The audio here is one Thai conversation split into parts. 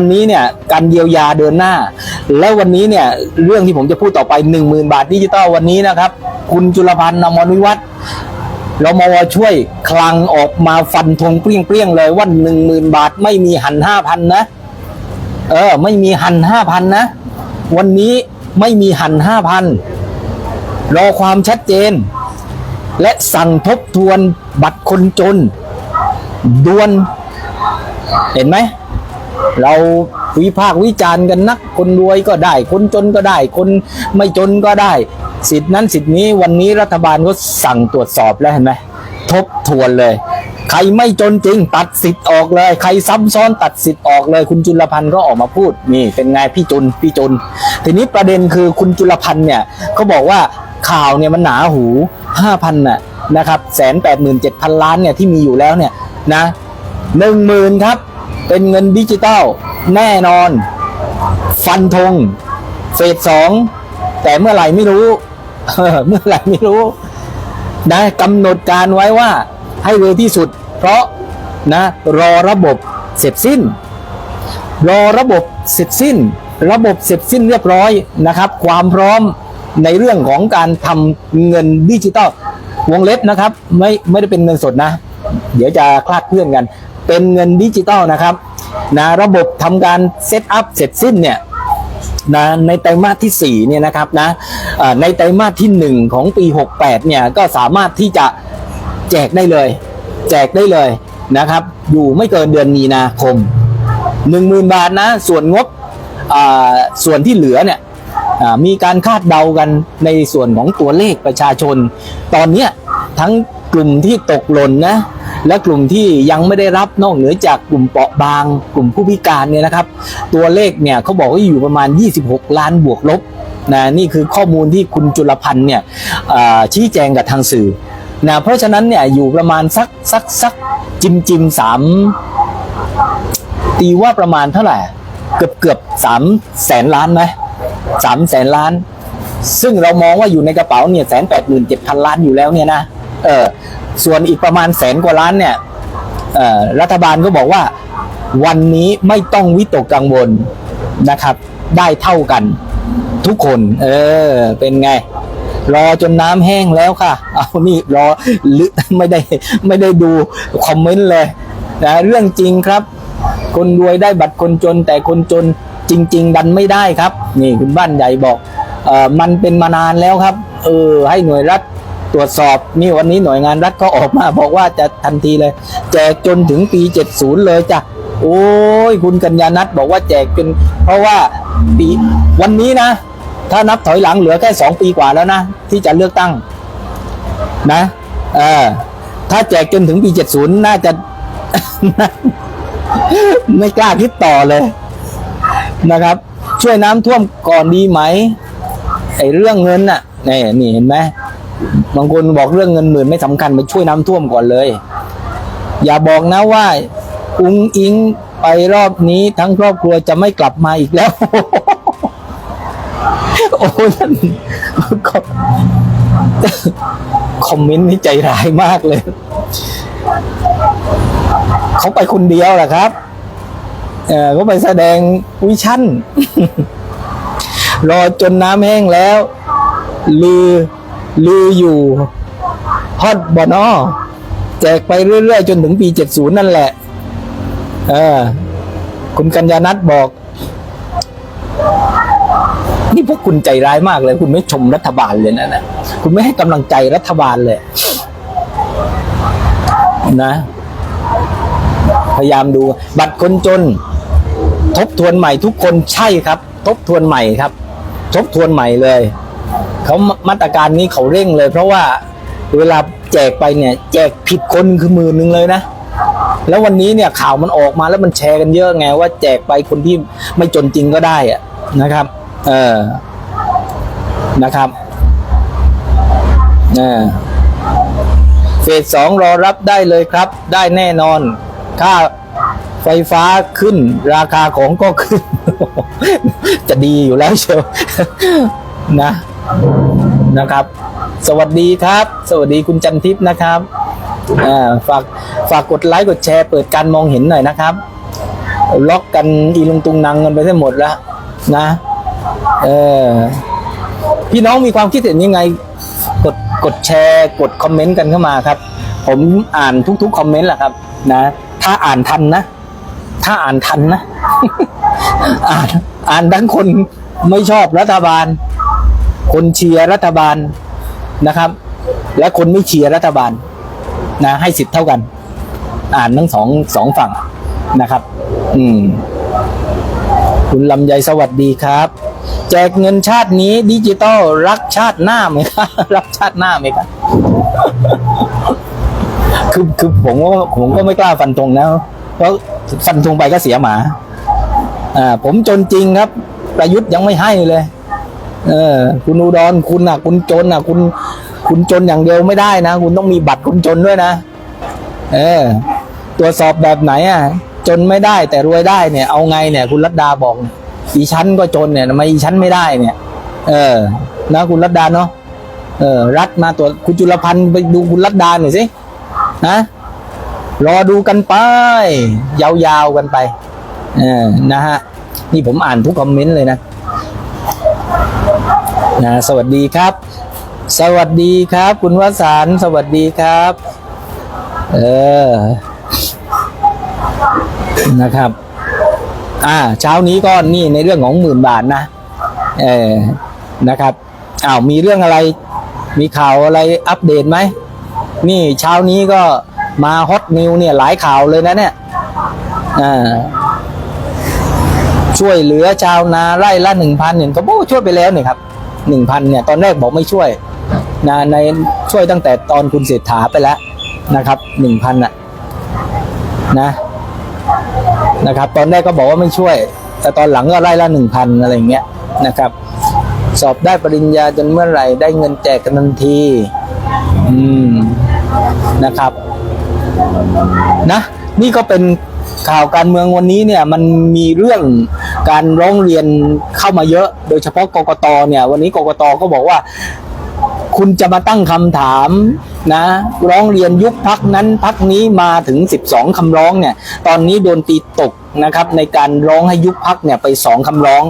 วันนี้เนี่ยการเยียวยาเดินหน้า แล้ววันนี้เนี่ยเรื่องที่ผมจะพูดต่อไป 1 0,000 บาทดิจิตอลวันนี้นะครับ คุณจุลพันธ์นมนวิวัฒน์รมวช่วยคลังออกมาฟันธงเปรี้ยงๆเลยว่า1 0,000 บาทไม่มีหันห้าพันนะ เออ ไม่มีหันห้าพันนะ วันนี้ไม่มีหันห้าพันรอความชัดเจน และสั่งทบทวนบัตรคนจนด่วน เห็นไหม เราวิพากษ์วิจารณ์กันนัก คนรวยก็ได้ คนจนก็ได้ คนไม่จนก็ได้ สิทธินั้นสิทธินี้วันนี้รัฐบาลก็สั่งตรวจสอบแล้วเห็นไหมทบทวนเลย ใครไม่จนจริงตัดสิทธิ์ออกเลย ใครซ้ำซ้อนตัดสิทธิ์ออกเลย คุณจุลพันธ์ก็ออกมาพูดนี่เป็นไงพี่จุนพี่จุน ทีนี้ประเด็นคือคุณจุลพันธ์เนี่ยเขาบอกว่าข่าวเนี่ยมันหนาหูห้าพันน่ะนะครับแสนแปดหมื่นเจ็ดพันล้านเนี่ยที่มีอยู่แล้วเนี่ยนะหนึ่งหมื่นครับ เป็นเงินดิจิตอลแน่นอน ฟันธงเฟสสองแต่เมื่อไหร่ไม่รู้เมื่อไหร่ไม่รู้นะกำหนดการไว้ว่าให้เร็วที่สุด เพราะนะรอระบบเสร็จสิ้น รอระบบเสร็จสิ้น ระบบเสร็จสิ้นเรียบร้อยนะครับ ความพร้อมในเรื่องของการทำเงินดิจิตอลวงเล็บนะครับ ไม่ไม่ได้เป็นเงินสดนะ เดี๋ยวจะคลาดเคลื่อนกัน เป็นเงินดิจิตอลนะครับนะระบบทำการเซตอัพเสร็จสิ้นเนี่ยนะในไตรมาสที่4เนี่ยนะครับนะในไตรมาสที่ 1 ของปี 68เนี่ยก็สามารถที่จะแจกได้เลย แจกได้เลยนะครับ อยู่ไม่เกินเดือนมีนาคม 10,000 บาทนะส่วนงบอ่าส่วนที่เหลือเนี่ยมีการคาดเดากันในส่วนของตัวเลขประชาชน ตอนเนี้ยทั้ง กลุ่มที่ตกหล่นนะและกลุ่มที่ยังไม่ได้รับนอกเหนือจากกลุ่มเปราะบาง กลุ่มผู้พิการเนี่ยนะครับ ตัวเลขเนี่ยเขาบอกว่าอยู่ประมาณ 26 ล้านบวกลบนะนี่คือข้อมูลที่คุณจุลพันธ์เนี่ยชี้แจงกับทางสื่อนะเพราะฉะนั้นเนี่ยอยู่ประมาณสักสักสักจิมจิมสามตีว่าประมาณเท่าไหร่เกือบเกือบสามแสนล้านไหมสามแสนล้าน ซึ่งเรามองว่าอยู่ในกระเป๋าเนี่ยแสนแปดหมื่นเจ็ดพันล้านอยู่แล้วเนี่ยนะ เออส่วนอีกประมาณแสนกว่าล้านเนี่ยรัฐบาลก็บอกว่าวันนี้ไม่ต้องวิตกกังวลนะครับ ได้เท่ากันทุกคน เออ เป็นไง รอจนน้ำแห้งแล้วค่ะ เอานี่รอหรือไม่ได้ไม่ได้ดูคอมเมนต์เลยนะเรื่องจริงครับ คนรวยได้บัตรคนจน แต่คนจนจริง ๆ ดันไม่ได้ครับ นี่คุณบ้านใหญ่บอกเออมันเป็นมานานแล้วครับ เออ ให้หน่วยรัฐ ตรวจสอบนี่วันนี้หน่วยงานรัฐก็ออกมา บอกว่าจะทันทีเลย แจกจนถึงปี 70 เลยจ้ะโอ้ยคุณกัญญานัทบอกว่าแจกจนเพราะว่าปีวันนี้นะ ถ้านับถอยหลังเหลือแค่สองปีกว่าแล้วนะ ที่จะเลือกตั้งนะเออถ้าแจกจนถึงปี 70 น่าจะ ไม่กล้าคิดต่อเลยนะครับ ช่วยน้ำท่วมก่อนดีไหมไอ้เรื่องเงินน่ะนี่นี่เห็นไหม บางคนบอกเรื่องเงินหมื่นไม่สำคัญไปช่วยน้ำท่วมก่อนเลย อย่าบอกนะว่าอุ้งอิงไปรอบนี้ทั้งครอบครัวจะไม่กลับมาอีกแล้ว โอ้ยนั่นคอมเมนต์นี่ใจร้ายมากเลย เขาไปคนเดียวแหละครับ เออเขาไปแสดงวิชั่น รอจนน้ำแห้งแล้ว ลือ ลืออยู่ฮอตบอนอแจกไปเรื่อยๆ จนถึงปี 70 นั่นแหละเออคุณกัญญานัทบอก นี่พวกคุณใจร้ายมากเลย คุณไม่ชมรัฐบาลเลยนะนะคุณไม่ให้กำลังใจรัฐบาลเลย นะ พยายามดู บัตรคนจน ทบทวนใหม่ทุกคนใช่ครับ ทบทวนใหม่ครับ ทบทวนใหม่เลย เขามาตรการนี้เขาเร่งเลย เพราะว่าเวลาแจกไปเนี่ย แจกผิดคนคือหมือหนึ่งเลยนะ แล้ววันนี้เนี่ยข่าวมันออกมาแล้วมันแชร์กันเยอะไงว่าแจกไปคนที่ไม่จนจริงก็ได้อะนะครับ เออนะครับเฟสสองรอรับได้เลยครับ ได้แน่นอน ค่าไฟฟ้าขึ้น ราคาของก็ขึ้น จะดีอยู่แล้วเชียวนะ นะครับ สวัสดีครับ สวัสดีคุณจันทิพย์นะครับอ่าฝากฝากกดไลค์กดแชร์เปิดการมองเห็นหน่อยนะครับ ล็อกกันอีลุงตุงนังกันไปได้งหมดแล้วนะเออพี่น้องมีความคิดเห็นยังไง กดกดแชร์กดคอมเมนต์กันเข้ามาครับ ผมอ่านทุกๆคอมเมนต์แหละครับ นะ ถ้าอ่านทันนะ ถ้าอ่านทันนะ อ่านอ่านทั้งคนไม่ชอบรัฐบาล คนเชียร์รัฐบาลนะครับ และคนไม่เชียร์รัฐบาลนะให้สิทธิ์เท่ากัน อ่านทั้งสองสองฝั่งนะครับ อืม คุณลำไยสวัสดีครับ แจกเงินชาตินี้ดิจิตอลรักชาติหน้าไหมครับรักชาติหน้าไหมครับคือคือผมก็ผมก็ไม่กล้าฟันธงนะเพราะฟันธงไปก็เสียหมา อ่า ผมจนจริงครับ ประยุทธ์ยังไม่ให้เลย เออ คุณอุดรคุณอะ คุณจนอะ คุณ คุณจนอย่างเดียวไม่ได้นะ คุณต้องมีบัตรคุณจนด้วยนะ เออ ตรวจสอบแบบไหนอะ จนไม่ได้แต่รวยได้เนี่ย เอาไงเนี่ย คุณรัตดาบอกอีชั้นก็จนเนี่ยทำไมอีชั้นไม่ได้เนี่ย เออ นะคุณรัตดาเนาะ เออ รัฐมาตรวจคุณจุลพันธ์ไปดูคุณรัตดาหน่อยสิ นะ รอดูกันไป ยาวๆกันไป เออ นะฮะ นี่ผมอ่านทุกคอมเมนต์เลยนะ นะสวัสดีครับ สวัสดีครับ คุณวสานสวัสดีครับ เออนะครับ อ่า เช้านี้ก็นี่ในเรื่องของหมื่นบาทนะ เออนะครับอ้าวมีเรื่องอะไร มีข่าวอะไรอัปเดตไหมนี่เช้านี้ก็มาฮอตนิวเนี่ยหลายข่าวเลยนะเนี่ยอ่าช่วยเหลือชาวนาไร่ละหนึ่งพันเนี่ยก็บอกว่าช่วยไปแล้วเนี่ยครับ หนึ่งพันเนี่ยตอนแรกบอกไม่ช่วยนะในช่วยตั้งแต่ตอนคุณเศรษฐาไปแล้วนะครับหนึ่งพันอะนะนะครับ ตอนแรกก็บอกว่าไม่ช่วย แต่ตอนหลังก็ไร่ละหนึ่งพันอะไรเงี้ยนะครับ สอบได้ปริญญาจนเมื่อไหร่ได้เงินแจกกันทันที อืมนะครับ นะ นี่ก็เป็นข่าวการเมืองวันนี้เนี่ย มันมีเรื่อง การร้องเรียนเข้ามาเยอะ โดยเฉพาะกกตเนี่ย วันนี้กกตก็บอกว่า คุณจะมาตั้งคำถามนะ ร้องเรียนยุบพักนั้นพักนี้มาถึง 12คำร้องเนี่ย ตอนนี้โดนตีตกนะครับ ในการร้องให้ยุบพักเนี่ยไปสองคำร้อง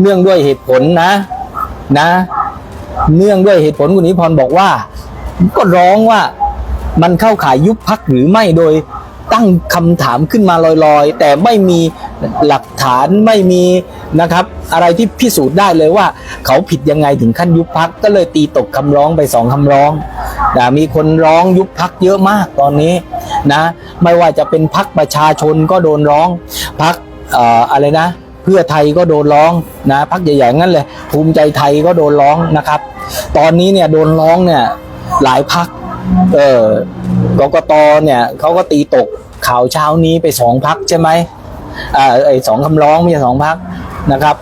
เนื่องด้วยเหตุผลนะนะ เนื่องด้วยเหตุผลคุณนิพนธ์บอกว่า ก็ร้องว่ามันเข้าข่ายยุบพักหรือไม่โดยตั้งคำถามขึ้นมาลอยๆ แต่ไม่มี หลักฐานไม่มีนะครับ อะไรที่พิสูจน์ได้เลยว่า เขาผิดยังไงถึงขั้นยุบพักก็เลยตีตกคำร้องไปสองคำร้องนะมีคนร้องยุบพักเยอะมากตอนนี้นะไม่ว่าจะเป็นพักประชาชนก็โดนร้องพักเอ่ออะไรนะ เพื่อไทยก็โดนร้องนะพักใหญ่ๆงั้นเลยภูมิใจไทยก็โดนร้องนะครับ ตอนนี้เนี่ยโดนร้องเนี่ยหลายพักเออกกตเนี่ยเขาก็ตีตกข่าวเช้านี้ไปสองพักใช่ไหม อไอ้สองคำร้องไม่ใช่สองพักนะครับ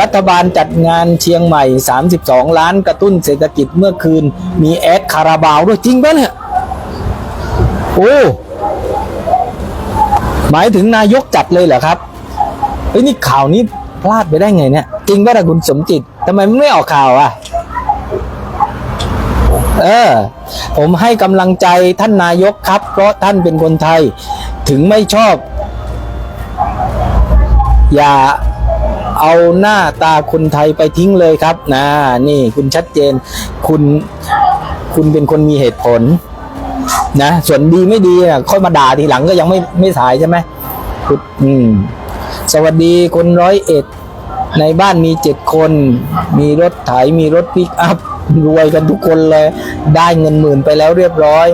รัฐบาลจัดงานเชียงใหม่ 32 ล้านกระตุ้นเศรษฐกิจเมื่อคืน มีแอดคาราบาวด้วยจริงปะเนี่ยโอ้หมายถึงนายกจัดเลยเหรอครับเฮ้ยนี่ข่าวนี้พลาดไปได้ไงเนี่ยจริงป่ะล่ะคุณสมจิตทำไมมันไม่ออกข่าวอะเออ ผมให้กำลังใจท่านนายกครับ เพราะท่านเป็นคนไทย ถึงไม่ชอบ อย่าเอาหน้าตาคนไทยไปทิ้งเลยครับนะนี่คุณชัดเจน คุณคุณเป็นคนมีเหตุผล นะ ส่วนดีไม่ดีอะค่อยมาด่าทีหลังก็ยังไม่ไม่สายใช่ไหมคุณอืม สวัสดีคนร้อยเอ็ด ในบ้านมีเจ็ดคน มีรถไถมีรถปิกอัพรวยกันทุกคนเลย ได้เงินหมื่นไปแล้วเรียบร้อย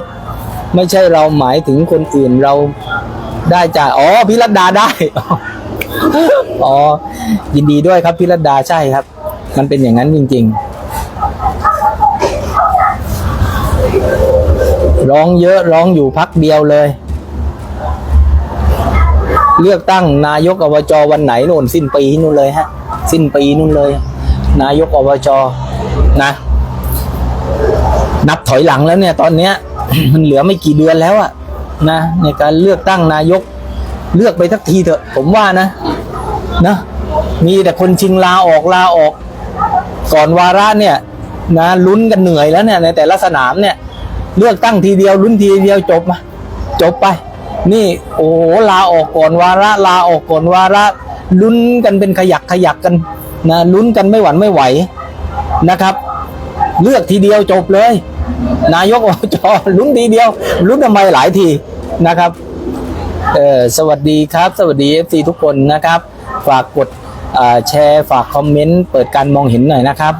ไม่ใช่เราหมายถึงคนอื่นเราได้จ่ายอ๋อพิรดาได้ อ๋อ ยินดีด้วยครับพิรดาใช่ครับ มันเป็นอย่างนั้นจริง ๆ ร้องเยอะร้องอยู่พักเดียวเลย เลือกตั้งนายกอบจวันไหนโน่นสิ้นปีนู่นเลยฮะ สิ้นปีนู่นเลย นายกอบจนะ นับถอยหลังแล้วเนี่ย ตอนเนี้ย มันเหลือไม่กี่เดือนแล้วอะนะในการเลือกตั้งนายก เลือกไปสักทีเถอะ ผมว่านะนะมีแต่คนชิงลาออกลาออก ก่อนวาระเนี่ย นะลุ้นกันเหนื่อยแล้วเนี่ยในแต่ละสนามเนี่ย เลือกตั้งทีเดียวลุ้นทีเดียวจบมาจบไป นี่โอ้ลาออกก่อนวาระลาออกก่อนวาระลุ้นกันเป็นขยักขยักกันนะลุ้นกันไม่หวั่นไม่ไหวนะครับ เลือกทีเดียวจบเลย นายกอบจลุ้นทีเดียวลุ้นทำไมหลายทีนะครับ เออสวัสดีครับ สวัสดี FC ทุกคนนะครับ ฝากกดแชร์ฝากคอมเมนต์เปิดการมองเห็นหน่อยนะครับ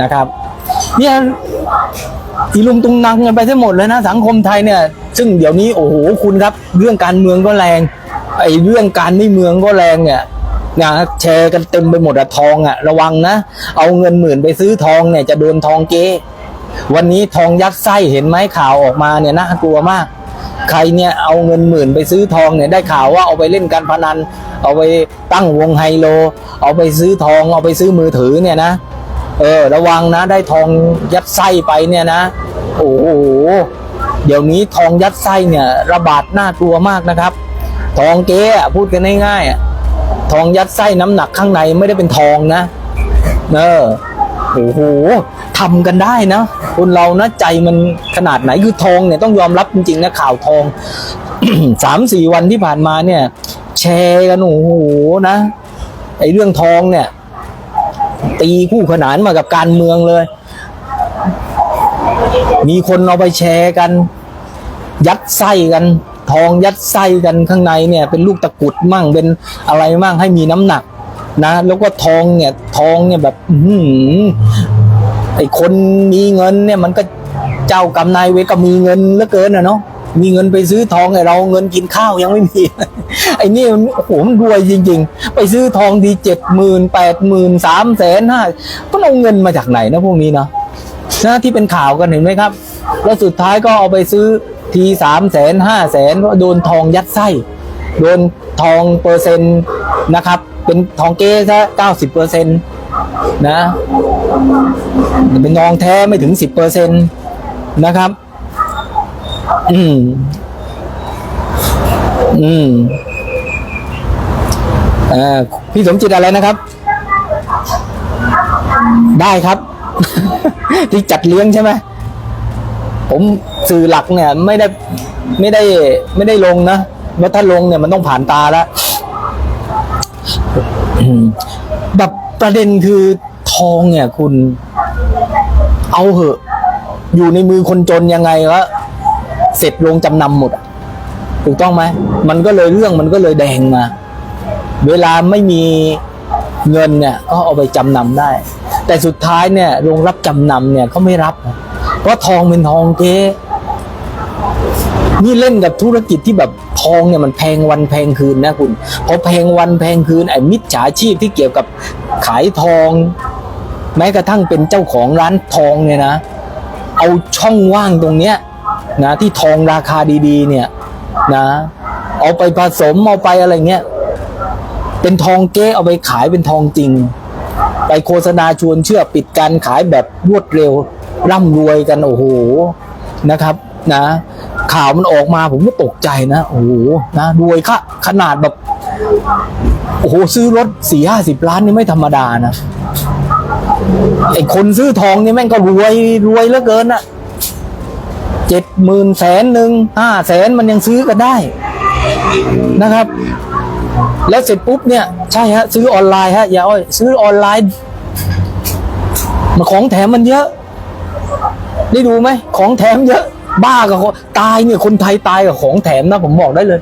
นะครับเนี่ยอีลุงตุงนังกันไปทั้งหมดเลยนะสังคมไทยเนี่ย ซึ่งเดี๋ยวนี้โอ้โหคุณครับ เรื่องการเมืองก็แรง ไอ้เรื่องการไม่เมืองก็แรงเนี่ยนะแชร์กันเต็มไปหมดอะทองอะระวังนะเอาเงินหมื่นไปซื้อทองเนี่ยจะโดนทองเก๊วันนี้ทองยัดไส้เห็นไหมข่าวออกมาเนี่ยน่ากลัวมาก ใครเนี่ยเอาเงินหมื่นไปซื้อทองเนี่ยได้ข่าวว่าเอาไปเล่นการพนัน เอาไปตั้งวงไฮโล เอาไปซื้อทอง เอาไปซื้อมือถือเนี่ยนะ เออ ระวังนะได้ทองยัดไส้ไปเนี่ยนะ โอ้โหเดี๋ยวนี้ทองยัดไส้เนี่ย ระบาดน่ากลัวมากนะครับ ทองเก๊พูดกันง่ายๆทองยัดไส้น้ำหนักข้างในไม่ได้เป็นทองนะ เออ โอ้โหทำกันได้นะ คนเรานะใจมันขนาดไหนคือทองเนี่ยต้องยอมรับจริงๆนะข่าวทองสามสี่วันที่ผ่านมาเนี่ย แชร์กันโอ้โหนะไอ้เรื่องทองเนี่ย ตีคู่ขนานมากับการเมืองเลย มีคนเอาไปแชร์กัน ยัดไส้กันทองยัดไส้กันข้างในเนี่ย เป็นลูกตะกุดมั่งเป็นอะไรมั่งให้มีน้ำหนัก นะ แล้วก็ทองเนี่ย ทองเนี่ยแบบ อื้อหือไอ้คนมีเงินเนี่ยมันก็เจ้ากรรมนายเวก็มีเงินเหลือเกินอะเนาะมีเงินไปซื้อทองไอ้เราเงินกินข้าวยังไม่มีไอ้นี่มันโอ้โหมันรวยจริง ๆ ไปซื้อทองดีเจ็ดหมื่นแปดหมื่นสามแสนห้าก็เอาเงินมาจากไหนนะพวกนี้เนาะนะที่เป็นข่าวกันเห็นไหมครับ แล้วสุดท้ายก็เอาไปซื้อทีสามแสนห้าแสนโดนทองยัดไส้ โดนทองเปอร์เซ็นต์นะครับ เป็นทองเก้ซะเก้าสิบเปอร์เซ็นต์นะเป็นทองแท้ไม่ถึงสิบเปอร์เซ็นต์นะครับ อืม อืมอ่าพี่สมจิตอะไรนะครับ ได้ครับ ที่จัดเลี้ยงใช่ไหมผมสื่อหลักเนี่ย ไม่ได้ไม่ได้ไม่ได้ลงนะว่าถ้าลงเนี่ยมันต้องผ่านตาแล้ว แบบประเด็นคือทองเนี่ยคุณ เอาเหอะ อยู่ในมือคนจนยังไงก็เสร็จลงจำนำหมดถูกต้องไหมมันก็เลยเรื่องมันก็เลยแดงมา เวลาไม่มีเงินเนี่ย ก็เอาไปจำนำได้ แต่สุดท้ายเนี่ยโรงรับจำนำเนี่ยเขาไม่รับ เพราะทองเป็นทองเก๊นี่เล่นกับธุรกิจที่แบบ องเนี่ยมันแพงวันแพงคืนนะคุณพอแพงวันแพงคืนไอ้มิจฉาชีพที่เกี่ยวกับขายทอง แม้กระทั่งเป็นเจ้าของร้านทองเนี่ยนะ เอาช่องว่างตรงเนี้ยนะที่ทองราคาดีๆ เนี่ยนะเอาไปผสมเอาไปอะไรเงี้ยเป็นทองเก๊เอาไปขายเป็นทองจริง ไปโฆษณาชวนเชื่อปิดการขายแบบรวดเร็วร่ำรวยกันโอ้โหนะครับนะ ข่าวมันออกมาผมก็ตกใจนะ โอ้โหนะรวยค่ะขนาดแบบ โอ้โห ซื้อรถสี่ห้าสิบล้านนี่ไม่ธรรมดานะไอคนซื้อทองนี่แม่งก็รวยรวยเหลือเกินอะเจ็ดหมื่นแสนหนึ่งห้าแสนมันยังซื้อกันได้นะครับ แล้วเสร็จปุ๊บเนี่ย ใช่ฮะ ซื้อออนไลน์ฮะอย่าอ้อยซื้อออนไลน์มาของแถมมันเยอะ ได้ดูไหม ของแถมเยอะ บ้ากับคนตายเนี่ยคนไทยตายกับของแถมนะผมบอกได้เลย